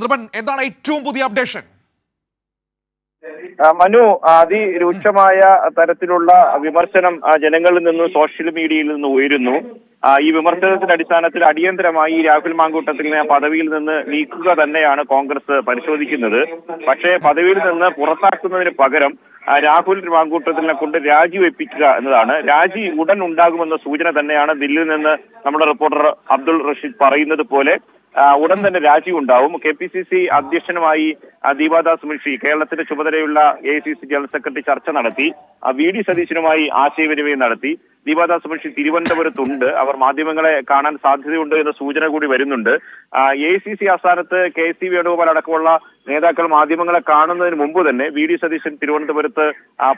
നൃപൻ എന്താണ് ഏറ്റവും പുതിയ അപ്ഡേഷൻ മനു അതിരൂക്ഷമായ തരത്തിലുള്ള വിമർശനം ജനങ്ങളിൽ നിന്ന് സോഷ്യൽ മീഡിയയിൽ നിന്ന് ഉയരുന്നു. ഈ വിമർശനത്തിന്റെ അടിസ്ഥാനത്തിൽ അടിയന്തരമായി രാഹുൽ മാങ്കൂട്ടത്തിനെ പദവിയിൽ നിന്ന് നീക്കുക തന്നെയാണ് കോൺഗ്രസ് പരിശോധിക്കുന്നത്. പക്ഷേ പദവിയിൽ നിന്ന് പുറത്താക്കുന്നതിന് പകരം രാഹുൽ മാങ്കൂട്ടത്തിനെ കൊണ്ട് രാജിവെപ്പിക്കുക എന്നതാണ്. രാജി ഉടൻ ഉണ്ടാകുമെന്ന സൂചന തന്നെയാണ് ദില്ലിയിൽ നിന്ന് നമ്മുടെ റിപ്പോർട്ടർ അബ്ദുൾ റഷീദ് പറയുന്നത് പോലെ. ഉടൻ തന്നെ രാജി ഉണ്ടാവും. കെ പി സി സി അധ്യക്ഷനുമായി ദീപാദാസ് മുൻഷി കേരളത്തിന്റെ ചുമതലയുള്ള A C C general secretary ചർച്ച നടത്തി വി ഡി സതീശനുമായി ആശയവിനിമയം നടത്തി. ദീപാദാസ് മനുഷ്യൻ തിരുവനന്തപുരത്തുണ്ട്. അവർ മാധ്യമങ്ങളെ കാണാൻ സാധ്യതയുണ്ട് എന്ന സൂചന കൂടി വരുന്നുണ്ട്. എ സി സി ആസ്ഥാനത്ത് കെ സി വേണുഗോപാൽ അടക്കമുള്ള നേതാക്കൾ മാധ്യമങ്ങളെ കാണുന്നതിന് മുമ്പ് തന്നെ വി ഡി സതീശൻ തിരുവനന്തപുരത്ത്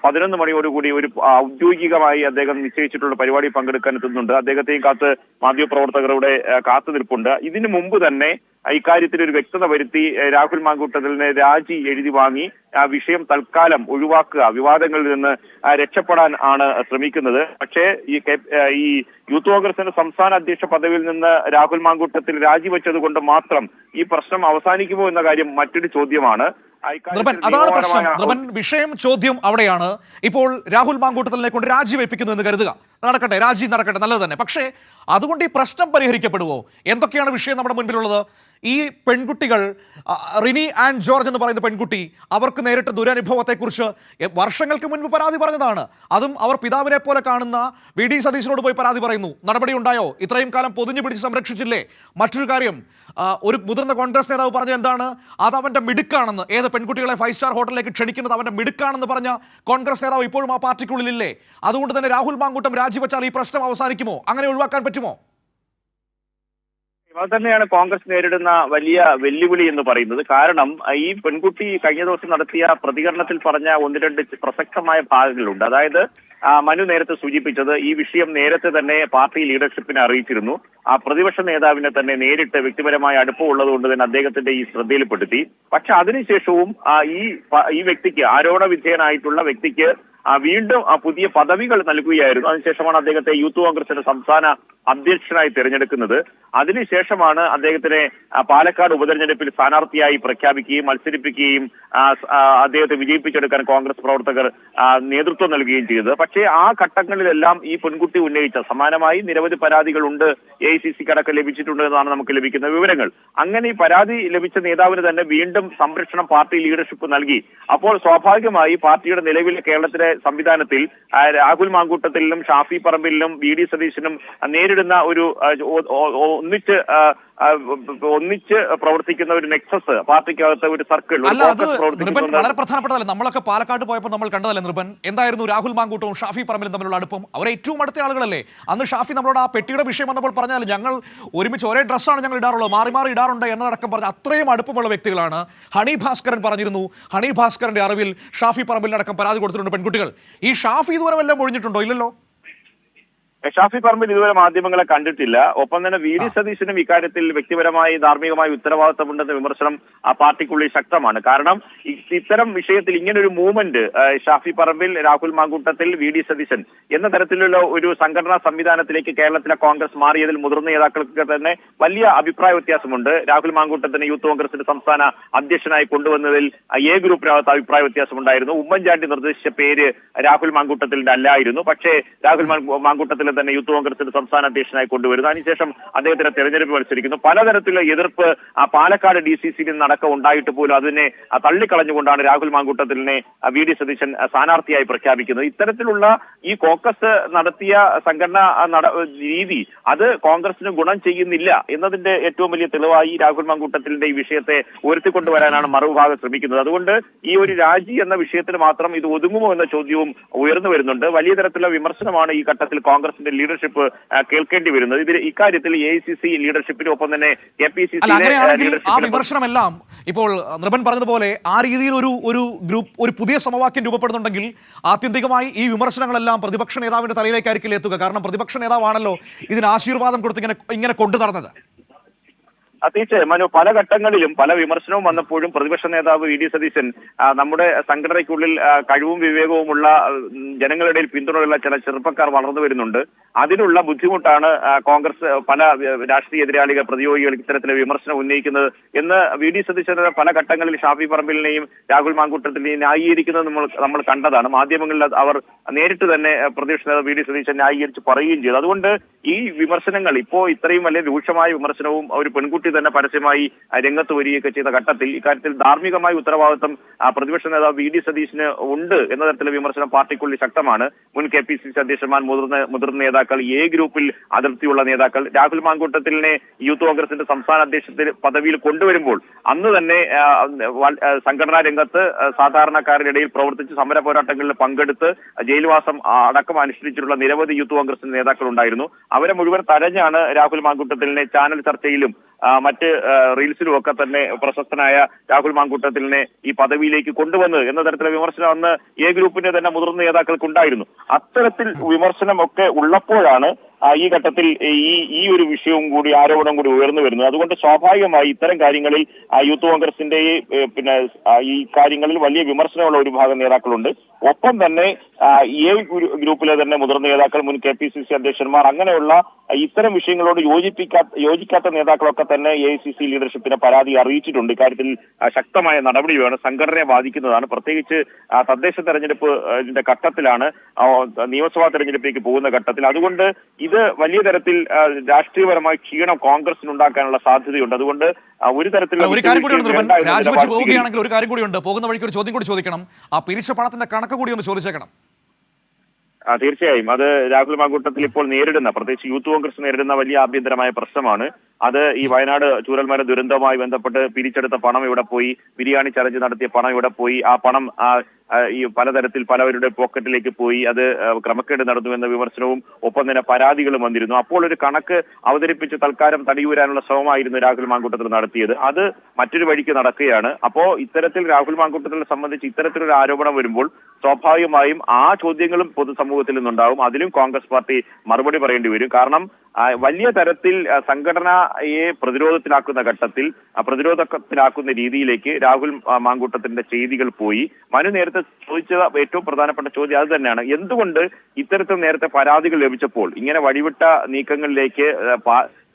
പതിനൊന്ന് മണിയോടുകൂടി ഒരു ഔദ്യോഗികമായി അദ്ദേഹം നിശ്ചയിച്ചിട്ടുള്ള പരിപാടി പങ്കെടുക്കാൻ എത്തുന്നുണ്ട്. അദ്ദേഹത്തെയും കാത്ത് മാധ്യമപ്രവർത്തകരുടെ കാത്തുനിൽപ്പുണ്ട് കാത്തു നിൽപ്പുണ്ട് ഇതിനു മുമ്പ് തന്നെ ഇക്കാര്യത്തിൽ ഒരു വ്യക്തത വരുത്തി രാഹുൽ മാങ്കൂട്ടത്തിലിനെ രാജി എഴുതി വാങ്ങി. വിഷയം തൽക്കാലം ഒഴിവാക്കുക. വിവാദങ്ങളിൽ നിന്ന് രക്ഷപ്പെടാൻ ആണ് ശ്രമിക്കുന്നത്. പക്ഷേ ഈ ഈ യൂത്ത് കോൺഗ്രസിന്റെ സംസ്ഥാന അധ്യക്ഷ പദവിയിൽ നിന്ന് രാഹുൽ മാങ്കൂട്ടത്തിൽ രാജിവെച്ചത് കൊണ്ട് മാത്രം ഈ പ്രശ്നം അവസാനിക്കുമോ എന്ന കാര്യം മറ്റൊരു ചോദ്യമാണ്. ആ, അതാണ് പ്രശ്നം. വിഷയം ചോദ്യം അവിടെയാണ്. ഇപ്പോൾ രാഹുൽ മാങ്കൂട്ടത്തിനെ കൊണ്ട് രാജിവെപ്പിക്കുന്നു എന്ന് കരുതുക. നടക്കട്ടെ രാജി നടക്കട്ടെ നല്ലത് തന്നെ. പക്ഷേ അതുകൊണ്ട് ഈ പ്രശ്നം പരിഹരിക്കപ്പെടുവോ? എന്തൊക്കെയാണ് വിഷയം നമ്മുടെ മുൻപിലുള്ളത്? ഈ പെൺകുട്ടികൾ റിനി ആൻഡ് ജോർജ് എന്ന് പറയുന്ന പെൺകുട്ടി അവർക്ക് നേരിട്ട ദുരനുഭവത്തെക്കുറിച്ച് വർഷങ്ങൾക്ക് മുൻപ് പരാതി പറഞ്ഞതാണ്. അതും അവർ പിതാവിനെ പോലെ കാണുന്ന വി. ഡി. സതീശനോട് പോയി പരാതി പറയുന്നു. നടപടി ഉണ്ടായോ ഇത്രയും കാലം പൊതിഞ്ഞു പിടിച്ച് സംരക്ഷിച്ചില്ലേ? മറ്റൊരു കാര്യം ഒരു മുതിർന്ന കോൺഗ്രസ് നേതാവ് പറഞ്ഞ എന്താണ്? അത് അവന്റെ മിടുക്കാണെന്ന്. ഏത് പെൺകുട്ടികളെ ഫൈവ് സ്റ്റാർ ഹോട്ടലിലേക്ക് ക്ഷണിക്കുന്നത് അവന്റെ മിടുക്കാണെന്ന് പറഞ്ഞ കോൺഗ്രസ് നേതാവ് ഇപ്പോഴും ആ പാർട്ടിക്കുള്ളിലില്ലേ? അതുകൊണ്ട് തന്നെ രാഹുൽ മാങ്കൂട്ടം രാജിവെച്ചാൽ ഈ പ്രശ്നം അവസാനിക്കുമോ? അങ്ങനെ ഒഴിവാക്കാൻ പറ്റുമോ? അത് തന്നെയാണ് കോൺഗ്രസ് നേരിടുന്ന വലിയ വെല്ലുവിളി എന്ന് പറയുന്നത്. കാരണം ഈ പെൺകുട്ടി കഴിഞ്ഞ ദിവസം നടത്തിയ പ്രതികരണത്തിൽ പറഞ്ഞ ഒന്ന് രണ്ട് പ്രസക്തമായ ഭാഗങ്ങളുണ്ട്. അതായത് മനു നേരത്തെ സൂചിപ്പിച്ചത് ഈ വിഷയം നേരത്തെ തന്നെ പാർട്ടി ലീഡർഷിപ്പിനെ അറിയിച്ചിരുന്നു. ആ പ്രതിപക്ഷ നേതാവിനെ തന്നെ നേരിട്ട് വ്യക്തിപരമായ അടുപ്പമുള്ളത് കൊണ്ട് തന്നെ അദ്ദേഹത്തിന്റെ ഈ ശ്രദ്ധയിൽപ്പെടുത്തി. പക്ഷെ അതിനുശേഷവും ഈ ഈ വ്യക്തിക്ക് ആരോപണ വിധേയനായിട്ടുള്ള വ്യക്തിക്ക് വീണ്ടും ആ പുതിയ പദവികൾ നൽകുകയായിരുന്നു. അതിനുശേഷമാണ് അദ്ദേഹത്തെ യൂത്ത് കോൺഗ്രസിന്റെ സംസ്ഥാന അധ്യക്ഷനായി തിരഞ്ഞെടുക്കുന്നത്. അതിനുശേഷമാണ് അദ്ദേഹത്തിനെ പാലക്കാട് ഉപതെരഞ്ഞെടുപ്പിൽ സ്ഥാനാർത്ഥിയായി പ്രഖ്യാപിക്കുകയും മത്സരിപ്പിക്കുകയും അദ്ദേഹത്തെ വിജയിപ്പിച്ചെടുക്കാൻ കോൺഗ്രസ് പ്രവർത്തകർ നേതൃത്വം നൽകുകയും ചെയ്തത്. പക്ഷേ ആ ഘട്ടങ്ങളിലെല്ലാം ഈ പെൺകുട്ടി ഉന്നയിച്ച സമാനമായി നിരവധി പരാതികളുണ്ട്. എ ഐ സി സിക്ക് അടക്കം ലഭിച്ചിട്ടുണ്ട് എന്നാണ് നമുക്ക് ലഭിക്കുന്ന വിവരങ്ങൾ. അങ്ങനെ ഈ പരാതി ലഭിച്ച നേതാവിന് തന്നെ വീണ്ടും സംരക്ഷണം പാർട്ടി ലീഡർഷിപ്പ് നൽകി. അപ്പോൾ സ്വാഭാവികമായി പാർട്ടിയുടെ നിലവിലെ കേരളത്തിലെ സംവിധാനത്തിൽ രാഹുൽ മാങ്കൂട്ടത്തിലും ഷാഫി പറമ്പിലിനും വി ഡി സതീശനും നേരിടുന്ന ഒരു ഒന്നിച്ച് ഒന്നിച്ച് പ്രവർത്തിക്കുന്ന ഒരു നെക്സസ് പാർട്ടിക്കകത്ത് ഒരു സർക്കിൾ വളരെ പ്രധാനപ്പെട്ടതല്ലേ? നമ്മളൊക്കെ പാലക്കാട് പോയപ്പോൾ നമ്മൾ കണ്ടതല്ലേ നൃപൻ? എന്തായിരുന്നു രാഹുൽ മാങ്കൂട്ടവും ഷാഫി പറമ്പിലും തമ്മിലുള്ള അടുപ്പം? അവരെ ഏറ്റവും അടുത്ത ആളുകളല്ലേ? അന്ന് ഷാഫി നമ്മളോട് ആ പെട്ടിയുടെ വിഷയം വന്നപ്പോൾ പറഞ്ഞാൽ ഞങ്ങൾ ഒരുമിച്ച് ഒരേ ഡ്രസ്സാണ് ഞങ്ങൾ ഇടാറുള്ളത് മാറി മാറി ഇടാറുണ്ട് എന്നതടക്കം പറഞ്ഞ അത്രയും അടുപ്പമുള്ള വ്യക്തികളാണ് ഹണി ഭാസ്കരൻ പറഞ്ഞിരുന്നു. ഹണി ഭാസ്കരന്റെ അറിവിൽ ഷാഫി പറമ്പിലിനടക്കം പരാതി കൊടുത്തിട്ടുണ്ട് പെൺകുട്ടികൾ. ഈ ഷാഫി ഇതുവരെ വല്ലതും ഒഴിഞ്ഞിട്ടുണ്ടോ? ഇല്ലല്ലോ. ഷാഫി പറമ്പിൽ ഇതുവരെ മാധ്യമങ്ങളെ കണ്ടിട്ടില്ല. ഒപ്പം തന്നെ വി ഡി സതീശനും ഇക്കാര്യത്തിൽ വ്യക്തിപരമായി ധാർമ്മികമായി ഉത്തരവാദിത്തമുണ്ടെന്ന വിമർശനം ആ പാർട്ടിക്കുള്ളിൽ ശക്തമാണ്. കാരണം ഇത്തരം വിഷയത്തിൽ ഇങ്ങനെ ഒരു movement Shafi Parambil Rahul Mamkootathil V D Satheesan എന്ന തരത്തിലുള്ള ഒരു സംഘടനാ സംവിധാനത്തിലേക്ക് കേരളത്തിലെ കോൺഗ്രസ് മാറിയതിൽ മുതിർന്ന നേതാക്കൾക്ക് തന്നെ വലിയ അഭിപ്രായ വ്യത്യാസമുണ്ട്. രാഹുൽ മാങ്കൂട്ടത്തിന് യൂത്ത് കോൺഗ്രസിന്റെ സംസ്ഥാന അധ്യക്ഷനായി കൊണ്ടുവന്നതിൽ എ ഗ്രൂപ്പിനകത്ത് അഭിപ്രായ വ്യത്യാസമുണ്ടായിരുന്നു. ഉമ്മൻചാണ്ടി നിർദ്ദേശിച്ച പേര് രാഹുൽ മാങ്കൂട്ടത്തിൽ അല്ലായിരുന്നു. പക്ഷേ രാഹുൽ മാ- മാങ്കൂട്ടത്തിലെ തന്നെ യൂത്ത് കോൺഗ്രസിന്റെ സംസ്ഥാന അധ്യക്ഷനായി കൊണ്ടുവരുന്നു. അതിനുശേഷം അദ്ദേഹത്തിന് തെരഞ്ഞെടുപ്പ് മത്സരിക്കുന്നു. പലതരത്തിലുള്ള എതിർപ്പ് ആ പാലക്കാട് ഡി സി സിയിൽ നടക്കം ഉണ്ടായിട്ട് പോലും അതിനെ തള്ളിക്കളഞ്ഞുകൊണ്ടാണ് രാഹുൽ മാങ്കൂട്ടത്തിലിനെ വി ഡി സതീശൻ സ്ഥാനാർത്ഥിയായി പ്രഖ്യാപിക്കുന്നത്. ഇത്തരത്തിലുള്ള ഈ കോക്കസ് നടത്തിയ സംഘടനാ രീതി അത് കോൺഗ്രസിന് ഗുണം ചെയ്യുന്നില്ല എന്നതിന്റെ ഏറ്റവും വലിയ തെളിവായി രാഹുൽ മാങ്കൂട്ടത്തിന്റെ ഈ വിഷയത്തെ ഉയർത്തിക്കൊണ്ടുവരാനാണ് മറുഭാഗം ശ്രമിക്കുന്നത്. അതുകൊണ്ട് ഈ ഒരു രാജി എന്ന വിഷയത്തിൽ മാത്രം ഇത് ഒതുങ്ങുമോ എന്ന ചോദ്യവും ഉയർന്നു വരുന്നുണ്ട്. വലിയ തരത്തിലുള്ള വിമർശനമാണ് ഈ ഘട്ടത്തിൽ കോൺഗ്രസിന്റെ ലീഡർഷിപ്പ് കേൾക്കേണ്ടി വരുന്നത്. ഇതിൽ ഇക്കാര്യത്തിൽ എ ഐ സി സി ലീഡർഷിപ്പിനും ഒപ്പം തന്നെ കെ പി സി ആ വിമർശനമെല്ലാം ഇപ്പോൾ നൃപൻ പറഞ്ഞതുപോലെ ആ രീതിയിൽ ഒരു ഒരു ഗ്രൂപ്പ് ഒരു പുതിയ സമവാക്യം രൂപപ്പെടുന്നുണ്ടെങ്കിൽ ആത്യന്തികമായി ഈ വിമർശനങ്ങളെല്ലാം പ്രതിപക്ഷ നേതാവിന്റെ തലയിലേക്കായിരിക്കില്ല എത്തുക? കാരണം പ്രതിപക്ഷ നേതാവാണല്ലോ ഇതിന് ആശീർവാദം കൊടുത്ത് ഇങ്ങനെ ഇങ്ങനെ കൊണ്ടു നടന്നത് തീർച്ചയായും മനു പല ഘട്ടങ്ങളിലും പല വിമർശനവും വന്നപ്പോഴും പ്രതിപക്ഷ നേതാവ് വി ഡി സതീശൻ നമ്മുടെ സംഘടനയ്ക്കുള്ളിൽ കഴിവും വിവേകവുമുള്ള ജനങ്ങളുടെ പിന്തുണയുള്ള ചില ചെറുപ്പക്കാർ വളർന്നു വരുന്നുണ്ട്. അതിനുള്ള ബുദ്ധിമുട്ടാണ് കോൺഗ്രസ് പല രാഷ്ട്രീയ എതിരാളികൾ പ്രതിയോഗികൾ ഇത്തരത്തിലെ വിമർശനം ഉന്നയിക്കുന്നത് എന്ന് വി ഡി സതീശൻ പല ഘട്ടങ്ങളിൽ ഷാഫി പറമ്പിലിനെയും രാഹുൽ മാങ്കൂട്ടത്തിനെയും ന്യായീകരിക്കുന്നത് നമ്മൾ നമ്മൾ കണ്ടതാണ്. മാധ്യമങ്ങളിൽ അവർ നേരിട്ട് തന്നെ പ്രതിപക്ഷ നേതാവ് വി ഡി സതീശൻ ന്യായീകരിച്ച് പറയുകയും ചെയ്തു. അതുകൊണ്ട് ഈ വിമർശനങ്ങൾ ഇപ്പോ ഇത്രയും വലിയ രൂക്ഷമായ വിമർശനവും ഒരു പെൺകുട്ടി തന്നെ പരസ്യമായി രംഗത്ത് വരികയൊക്കെ ചെയ്ത ഘട്ടത്തിൽ ഇക്കാര്യത്തിൽ ധാർമ്മികമായ ഉത്തരവാദിത്വം പ്രതിപക്ഷ നേതാവ് വി ഡി സതീശന് ഉണ്ട് എന്ന തരത്തിലെ വിമർശനം പാർട്ടിക്കുള്ളിൽ ശക്തമാണ്. മുൻ കെ പി സി സി അധ്യക്ഷന്മാർ മുതിർന്ന മുതിർന്ന നേതാക്കൾ എ ഗ്രൂപ്പിൽ അതിർത്തിയുള്ള നേതാക്കൾ രാഹുൽ മാങ്കൂട്ടത്തിലിനെ യൂത്ത് കോൺഗ്രസിന്റെ സംസ്ഥാന അധ്യക്ഷത്തിൽ പദവിയിൽ കൊണ്ടുവരുമ്പോൾ അന്ന് തന്നെ സംഘടനാ രംഗത്ത് സാധാരണക്കാരുടെ ഇടയിൽ പ്രവർത്തിച്ച് സമര പോരാട്ടങ്ങളിൽ പങ്കെടുത്ത് ജയിൽവാസം അടക്കം അനുഷ്ഠിച്ചിട്ടുള്ള നിരവധി യൂത്ത് കോൺഗ്രസിന്റെ നേതാക്കൾ ഉണ്ടായിരുന്നു. അവരെ മുഴുവൻ തഴഞ്ഞാണ് രാഹുൽ മാങ്കൂട്ടത്തിലിനെ ചാനൽ ചർച്ചയിലും മറ്റ് റീൽസിലും ഒക്കെ തന്നെ പ്രശസ്തനായ രാഹുൽ മാങ്കൂട്ടത്തിലിനെ ഈ പദവിയിലേക്ക് കൊണ്ടുവന്നത് എന്ന തരത്തിലെ വിമർശനം അന്ന് എ ഗ്രൂപ്പിന്റെ തന്നെ മുതിർന്ന നേതാക്കൾക്കുണ്ടായിരുന്നു. അത്തരത്തിൽ വിമർശനം ഒക്കെ ഉള്ളപ്പോഴാണ് ഈ ഘട്ടത്തിൽ ഈ ഈ ഒരു വിഷയവും കൂടി ആരോപണം കൂടി ഉയർന്നു വരുന്നത് അതുകൊണ്ട് സ്വാഭാവികമായി ഇത്തരം കാര്യങ്ങളിൽ യൂത്ത് കോൺഗ്രസിന്റെ പിന്നെ ഈ കാര്യങ്ങളിൽ വലിയ വിമർശനമുള്ള ഒരു ഭാഗം നേതാക്കളുണ്ട്. ഒപ്പം തന്നെ എ ഗ്രൂപ്പിലെ തന്നെ മുതിർന്ന നേതാക്കൾ മുൻ കെ പി സി സി അധ്യക്ഷന്മാർ അങ്ങനെയുള്ള ഇത്തരം വിഷയങ്ങളോട് യോജിപ്പിക്കാത്ത യോജിക്കാത്ത നേതാക്കളൊക്കെ തന്നെ എ ഐ സി സി ലീഡർഷിപ്പിനെ പരാതി അറിയിച്ചിട്ടുണ്ട്. ഇക്കാര്യത്തിൽ ശക്തമായ നടപടി വേണം. സംഘടനയെ ബാധിക്കുന്നതാണ്. പ്രത്യേകിച്ച് തദ്ദേശ തെരഞ്ഞെടുപ്പ് ഘട്ടത്തിലാണ് നിയമസഭാ തെരഞ്ഞെടുപ്പിലേക്ക് പോകുന്ന ഘട്ടത്തിൽ. അതുകൊണ്ട് ഇത് വലിയ തരത്തിൽ രാഷ്ട്രീയപരമായി ക്ഷീണം കോൺഗ്രസിന് ഉണ്ടാക്കാനുള്ള സാധ്യതയുണ്ട്. അതുകൊണ്ട് ഒരു തരത്തിൽ ഒരു കാര്യം കൂടി രാജിവെച്ച് പോവുകയാണെങ്കിൽ ഒരു കാര്യം കൂടി ഉണ്ട് പോകുന്ന വഴിക്ക് ഒരു ചോദ്യം കൂടി ചോദിക്കണം. ആ പിരിച്ച പണത്തിന്റെ കണക്ക് കൂടി ഒന്ന് ചോദിച്ചേക്കണം. ആ തീർച്ചയായും. അത് രാഹുൽ മാങ്കൂട്ടത്തിൽ ഇപ്പോൾ നേരിടുന്ന പ്രത്യേകിച്ച് യൂത്ത് കോൺഗ്രസ് നേരിടുന്ന വലിയ ആഭ്യന്തരമായ പ്രശ്നമാണ്. അത് ഈ വയനാട് ചൂരൽമല ദുരന്തവുമായി ബന്ധപ്പെട്ട് പിരിച്ചെടുത്ത പണം ഇവിടെ പോയി? ബിരിയാണി ചലഞ്ച് നടത്തിയ പണം ഇവിടെ പോയി? ആ പണം ഈ പലതരത്തിൽ പലവരുടെ പോക്കറ്റിലേക്ക് പോയി. അത് ക്രമക്കേട് നടന്നു എന്ന വിമർശനവും ഒപ്പം തന്നെ പരാതികളും വന്നിരുന്നു. അപ്പോൾ ഒരു കണക്ക് അവതരിപ്പിച്ച് തൽക്കാലം തടിയൂരാനുള്ള ശ്രമമായിരുന്നു രാഹുൽ മാങ്കൂട്ടത്തിൽ നടത്തിയത്. അത് മറ്റൊരു വഴിക്ക് നടക്കുകയാണ്. അപ്പോ ഇത്തരത്തിൽ രാഹുൽ മാങ്കൂട്ടത്തിനെ സംബന്ധിച്ച് ഇത്തരത്തിലൊരു ആരോപണം വരുമ്പോൾ സ്വാഭാവികമായും ആ ചോദ്യങ്ങളും പൊതുസമൂഹത്തിൽ നിന്നുണ്ടാവും. അതിലും കോൺഗ്രസ് പാർട്ടി മറുപടി പറയേണ്ടി വരും. കാരണം വലിയ തരത്തിൽ സംഘടനയെ പ്രതിരോധത്തിലാക്കുന്ന ഘട്ടത്തിൽ പ്രതിരോധത്തിലാക്കുന്ന രീതിയിലേക്ക് രാഹുൽ മാങ്കൂട്ടത്തിന്റെ ചെയ്തികൾ പോയി. മനു നേരത്തെ ചോദിച്ച ഏറ്റവും പ്രധാനപ്പെട്ട ചോദ്യം അത് തന്നെയാണ്. എന്തുകൊണ്ട് ഇത്തരത്തിൽ നേരത്തെ പരാതികൾ ലഭിച്ചപ്പോൾ ഇങ്ങനെ വഴിവിട്ട നീക്കങ്ങളിലേക്ക്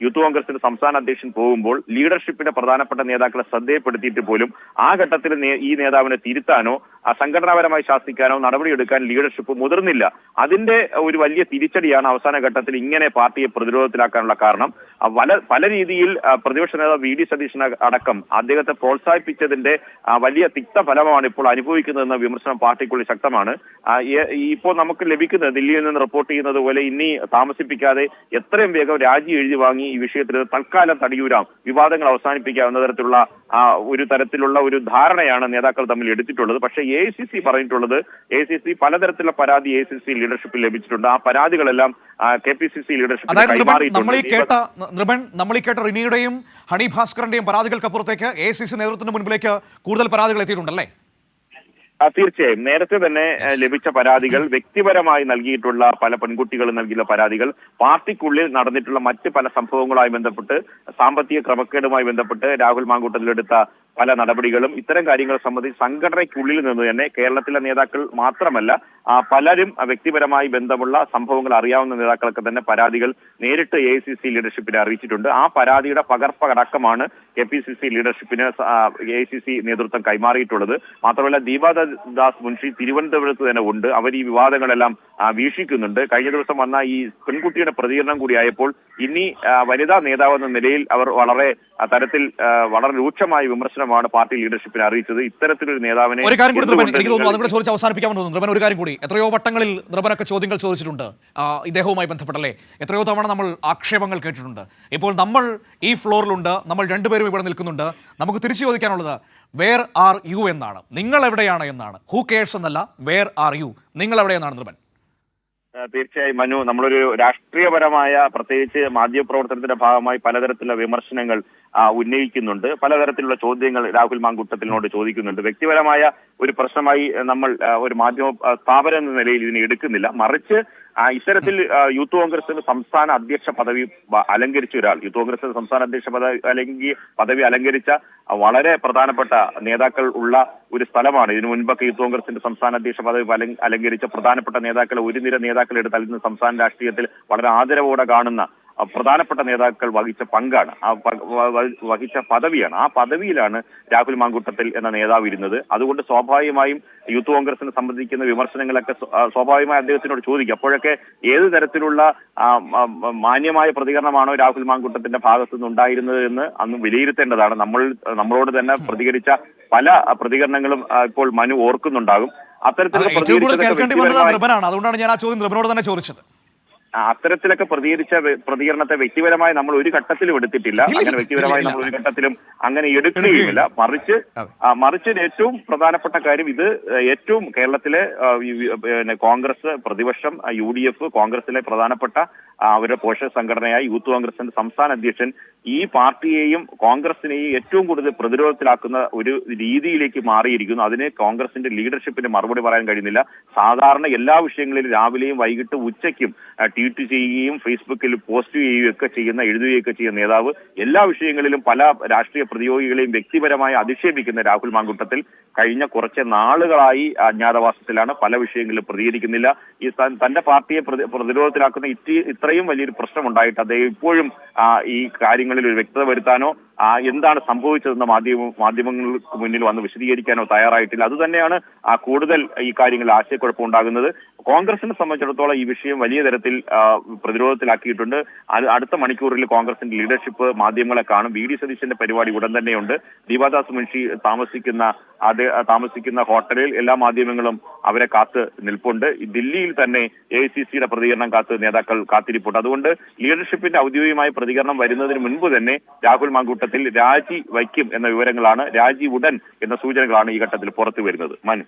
യൂത്ത് കോൺഗ്രസിന്റെ സംസ്ഥാന അധ്യക്ഷൻ പോകുമ്പോൾ ലീഡർഷിപ്പിന്റെ പ്രധാനപ്പെട്ട നേതാക്കളെ ശ്രദ്ധയപ്പെടുത്തിയിട്ട് പോലും ആ ഘട്ടത്തിൽ ഈ നേതാവിനെ തിരുത്താനോ സംഘടനാപരമായി ശാസിക്കാനോ നടപടിയെടുക്കാൻ ലീഡർഷിപ്പ് മുതിർന്നില്ല. അതിന്റെ ഒരു വലിയ തിരിച്ചടിയാണ് അവസാന ഘട്ടത്തിൽ ഇങ്ങനെ പാർട്ടിയെ പ്രതിരോധത്തിലാക്കാനുള്ള കാരണം. പല പല രീതിയിൽ പ്രതിപക്ഷ നേതാവ് വി ഡി സതീശൻ അടക്കം അദ്ദേഹത്തെ പ്രോത്സാഹിപ്പിച്ചതിന്റെ വലിയ തിക്ത ഫലമാണ് ഇപ്പോൾ അനുഭവിക്കുന്നതെന്ന വിമർശനം പാർട്ടിക്കുള്ളിൽ ശക്തമാണ്. ഇപ്പോൾ നമുക്ക് ലഭിക്കുന്നത് ദില്ലിയിൽ നിന്ന് റിപ്പോർട്ട് ചെയ്യുന്നത് പോലെ ഇനി താമസിപ്പിക്കാതെ എത്രയും വേഗം രാജി എഴുതി വാങ്ങി ഈ വിഷയത്തിൽ തൽക്കാലം തടിയൂരാം. വിവാദങ്ങൾ അവസാനിപ്പിക്കാവുന്ന തരത്തിലുള്ള ആ, ഒരു തരത്തിലുള്ള ഒരു ധാരണയാണ് നേതാക്കൾ തമ്മിൽ എടുത്തിട്ടുള്ളത്. പക്ഷേ എ സി സി പറഞ്ഞിട്ടുള്ളത് എ സി സി പലതരത്തിലുള്ള പരാതി എ സി സി ലീഡർഷിപ്പിൽ ലഭിച്ചിട്ടുണ്ട്. ആ പരാതികളെല്ലാം കെ പി സി സി കൈമാറിയിട്ടുണ്ട്. കേട്ട നൃപൻ നമ്മൾ ഈ കേട്ട റിനിയുടെയും ഹണി ഭാസ്കറിന്റെയും പരാതികൾക്കപ്പുറത്തേക്ക് എ സി സി നേതൃത്വത്തിന് മുൻപിലേക്ക് കൂടുതൽ പരാതികൾ എത്തിയിട്ടുണ്ടല്ലേ? തീർച്ചയായും. നേരത്തെ തന്നെ ലഭിച്ച പരാതികൾ വ്യക്തിപരമായി നൽകിയിട്ടുള്ള പല പെൺകുട്ടികളും നൽകിയുള്ള പരാതികൾ പാർട്ടിക്കുള്ളിൽ നടന്നിട്ടുള്ള മറ്റ് പല സംഭവങ്ങളുമായി ബന്ധപ്പെട്ട് സാമ്പത്തിക ക്രമക്കേടുമായി ബന്ധപ്പെട്ട് രാഹുൽ മാങ്കൂട്ടത്തിലെടുത്ത പല നടപടികളും ഇത്തരം കാര്യങ്ങൾ സംബന്ധിച്ച് സംഘടനയ്ക്കുള്ളിൽ നിന്ന് തന്നെ കേരളത്തിലെ നേതാക്കൾ മാത്രമല്ല പലരും വ്യക്തിപരമായി ബന്ധമുള്ള സംഭവങ്ങൾ അറിയാവുന്ന നേതാക്കൾക്ക് തന്നെ പരാതികൾ നേരിട്ട് എ ഐ സി സി ലീഡർഷിപ്പിനെ അറിയിച്ചിട്ടുണ്ട്. ആ പരാതിയുടെ പകർപ്പടക്കമാണ് കെ പി സി സി ലീഡർഷിപ്പിന് എ സി സി നേതൃത്വം കൈമാറിയിട്ടുള്ളത്. മാത്രമല്ല ദീപാദാസ് മുൻഷി തിരുവനന്തപുരത്ത് തന്നെ ഉണ്ട്. അവർ ഈ വിവാദങ്ങളെല്ലാം വീക്ഷിക്കുന്നുണ്ട്. കഴിഞ്ഞ ദിവസം വന്ന ഈ പെൺകുട്ടിയുടെ പ്രതികരണം കൂടിയായപ്പോൾ ഇനി വനിതാ നേതാവെന്ന നിലയിൽ അവർ വളരെ തരത്തിൽ വളരെ രൂക്ഷമായ വിമർശനമാണ് പാർട്ടി ലീഡർഷിപ്പിനെ അറിയിച്ചത്. ഇത്തരത്തിലൊരു നേതാവിനെ ഒരു കാര്യം കൂടി എനിക്ക് തോന്നുന്നു അതുകൂടെ അതും കൂടെ ചോദിച്ച് അവസാനിപ്പിക്കാമെന്ന് തോന്നുന്നു. നൃപൻ ഒരു കാര്യം കൂടി. എത്രയോ വട്ടങ്ങളിൽ നൃപനൊക്കെ ചോദ്യങ്ങൾ ചോദിച്ചിട്ടുണ്ട്. ഇദ്ദേഹവുമായി ബന്ധപ്പെട്ടല്ലേ? എത്രയോ തവണ നമ്മൾ ആക്ഷേപങ്ങൾ കേട്ടിട്ടുണ്ട്. ഇപ്പോൾ നമ്മൾ ഈ ഫ്ലോറിലുണ്ട്. നമ്മൾ രണ്ടുപേരും ഇവിടെ നിൽക്കുന്നുണ്ട്. നമുക്ക് തിരിച്ചു ചോദിക്കാനുള്ളത് വേർ ആർ യു എന്നാണ്. നിങ്ങൾ എവിടെയാണ്? എന്നാണ്. ഹൂ കെയർസ് എന്നല്ല വേർ ആർ യു നിങ്ങൾ എവിടെയെന്നാണ് നൃപൻ തീർച്ചയായും മനു. നമ്മളൊരു രാഷ്ട്രീയപരമായ പ്രത്യേകിച്ച് മാധ്യമപ്രവർത്തനത്തിന്റെ ഭാഗമായി പലതരത്തിലുള്ള വിമർശനങ്ങൾ ഉന്നയിക്കുന്നുണ്ട്. പലതരത്തിലുള്ള ചോദ്യങ്ങൾ രാഹുൽ മാങ്കുട്ടത്തിനോട് ചോദിക്കുന്നുണ്ട്. വ്യക്തിപരമായ ഒരു പ്രശ്നമായി നമ്മൾ ഒരു മാധ്യമ സ്ഥാപനം എന്ന നിലയിൽ ഇതിനെ എടുക്കുന്നില്ല. മറിച്ച് ഇത്തരത്തിൽ യൂത്ത് കോൺഗ്രസിന്റെ സംസ്ഥാന അധ്യക്ഷ പദവി അലങ്കരിച്ച ഒരാൾ യൂത്ത് കോൺഗ്രസിന്റെ സംസ്ഥാന അധ്യക്ഷ പദവി അല്ലെങ്കിൽ പദവി അലങ്കരിച്ച വളരെ പ്രധാനപ്പെട്ട നേതാക്കൾ ഉള്ള ഒരു സ്ഥലമാണ്. ഇതിനു മുൻപൊക്കെ യൂത്ത് കോൺഗ്രസിന്റെ സംസ്ഥാന അധ്യക്ഷ പദവി അലങ്കരിച്ച പ്രധാനപ്പെട്ട നേതാക്കളെ ഒരു നിര നേതാക്കളെടുത്താൽ ഇന്ന് സംസ്ഥാന രാഷ്ട്രീയത്തിൽ വളരെ ആദരവോടെ കാണുന്ന പ്രധാനപ്പെട്ട നേതാക്കൾ വഹിച്ച പങ്കാണ്. ആ വഹിച്ച പദവിയാണ്. ആ പദവിയിലാണ് രാഹുൽ മാങ്കൂട്ടത്തിൽ എന്ന നേതാവ് ഇരുന്നത്. അതുകൊണ്ട് സ്വാഭാവികമായും യൂത്ത് കോൺഗ്രസിനെ സംബന്ധിക്കുന്ന വിമർശനങ്ങളൊക്കെ സ്വാഭാവികമായി അദ്ദേഹത്തിനോട് ചോദിക്കും. അപ്പോഴൊക്കെ ഏത് തരത്തിലുള്ള മാന്യമായ പ്രതികരണമാണോ രാഹുൽ മാങ്കൂട്ടത്തിന്റെ ഭാഗത്തു നിന്നുണ്ടായിരുന്നത് എന്ന് അന്ന് വിലയിരുത്തേണ്ടതാണ്. നമ്മൾ നമ്മളോട് തന്നെ പ്രതികരിച്ച പല പ്രതികരണങ്ങളും ഇപ്പോൾ മനു ഓർക്കുന്നുണ്ടാകും. അത്തരത്തിലുള്ള അതുകൊണ്ടാണ് ഞാൻ ആ ചോദ്യം തന്നെ ചോദിച്ചത്. അത്തരത്തിലൊക്കെ പ്രതികരിച്ച പ്രതികരണത്തെ വ്യക്തിപരമായി നമ്മൾ ഒരു ഘട്ടത്തിലും എടുത്തിട്ടില്ല. അങ്ങനെ വ്യക്തിപരമായി നമ്മൾ ഒരു ഘട്ടത്തിലും അങ്ങനെ എടുക്കുകയുമില്ല. മറിച്ച് മറിച്ച് ഏറ്റവും പ്രധാനപ്പെട്ട കാര്യം ഇത് ഏറ്റവും കേരളത്തിലെ പിന്നെ കോൺഗ്രസ് പ്രതിപക്ഷം യു ഡി എഫ് കോൺഗ്രസിലെ പ്രധാനപ്പെട്ട അവരുടെ പോഷക സംഘടനയായ യൂത്ത് കോൺഗ്രസിന്റെ സംസ്ഥാന അധ്യക്ഷൻ ഈ പാർട്ടിയെയും കോൺഗ്രസിനെയും ഏറ്റവും കൂടുതൽ പ്രതിരോധത്തിലാക്കുന്ന ഒരു രീതിയിലേക്ക് മാറിയിരിക്കുന്നു. അതിന് കോൺഗ്രസിന്റെ ലീഡർഷിപ്പിന് മറുപടി പറയാൻ കഴിയുന്നില്ല. സാധാരണ എല്ലാ വിഷയങ്ങളിലും രാവിലെയും വൈകിട്ട് ഉച്ചയ്ക്കും ട്വീറ്റ് ചെയ്യുകയും ഫേസ്ബുക്കിൽ പോസ്റ്റ് ചെയ്യുകയും ഒക്കെ ചെയ്യുന്ന എഴുതുകയൊക്കെ ചെയ്യുന്ന നേതാവ് എല്ലാ വിഷയങ്ങളിലും പല രാഷ്ട്രീയ പ്രതിയോഗികളെയും വ്യക്തിപരമായി അധിക്ഷേപിക്കുന്ന രാഹുൽ മാങ്കുട്ടത്തിൽ കഴിഞ്ഞ കുറച്ച് നാളുകളായി അജ്ഞാതവാസത്തിലാണ് പല വിഷയങ്ങളിലും പ്രതികരിക്കുന്നില്ല. ഈ തന്റെ പാർട്ടിയെ പ്രതിരോധത്തിലാക്കുന്ന ഇത്രയും വലിയൊരു പ്രശ്നം ഉണ്ടായിട്ട് അദ്ദേഹം ഇപ്പോഴും ഈ കാര്യങ്ങളിൽ ഒരു വ്യക്തത വരുത്താനോ എന്താണ് സംഭവിച്ചതെന്ന് മാധ്യമ മാധ്യമങ്ങൾക്ക് മുന്നിൽ വന്ന് വിശദീകരിക്കാനോ തയ്യാറായിട്ടില്ല. അത് തന്നെയാണ് ആ, കൂടുതൽ ഈ കാര്യങ്ങളിൽ ആശയക്കുഴപ്പം ഉണ്ടാകുന്നത്. കോൺഗ്രസിനെ സംബന്ധിച്ചിടത്തോളം ഈ വിഷയം വലിയ തരത്തിൽ പ്രതിരോധത്തിലാക്കിയിട്ടുണ്ട്. അടുത്ത മണിക്കൂറിൽ കോൺഗ്രസിന്റെ ലീഡർഷിപ്പ് മാധ്യമങ്ങളെ കാണും. വി ഡി സതീശന്റെ പരിപാടി ഉടൻ തന്നെയുണ്ട്. ദീപാദാസ് മുൻഷി താമസിക്കുന്ന അത് താമസിക്കുന്ന ഹോട്ടലിൽ എല്ലാ മാധ്യമങ്ങളും അവരെ കാത്ത് നിൽപ്പുണ്ട്. ദില്ലിയിൽ തന്നെ എ സി സിയുടെ പ്രതികരണം കാത്ത് നേതാക്കൾ കാത്തിരിപ്പുണ്ട്. അതുകൊണ്ട് ലീഡർഷിപ്പിന്റെ ഔദ്യോഗികമായ പ്രതികരണം വരുന്നതിന് മുൻപ് തന്നെ രാഹുൽ മാങ്കൂട്ടത്തിൽ രാജി വയ്ക്കും എന്ന വിവരങ്ങളാണ് രാജി ഉടൻ എന്ന സൂചനകളാണ് ഈ ഘട്ടത്തിൽ പുറത്തു വരുന്നത് മനു.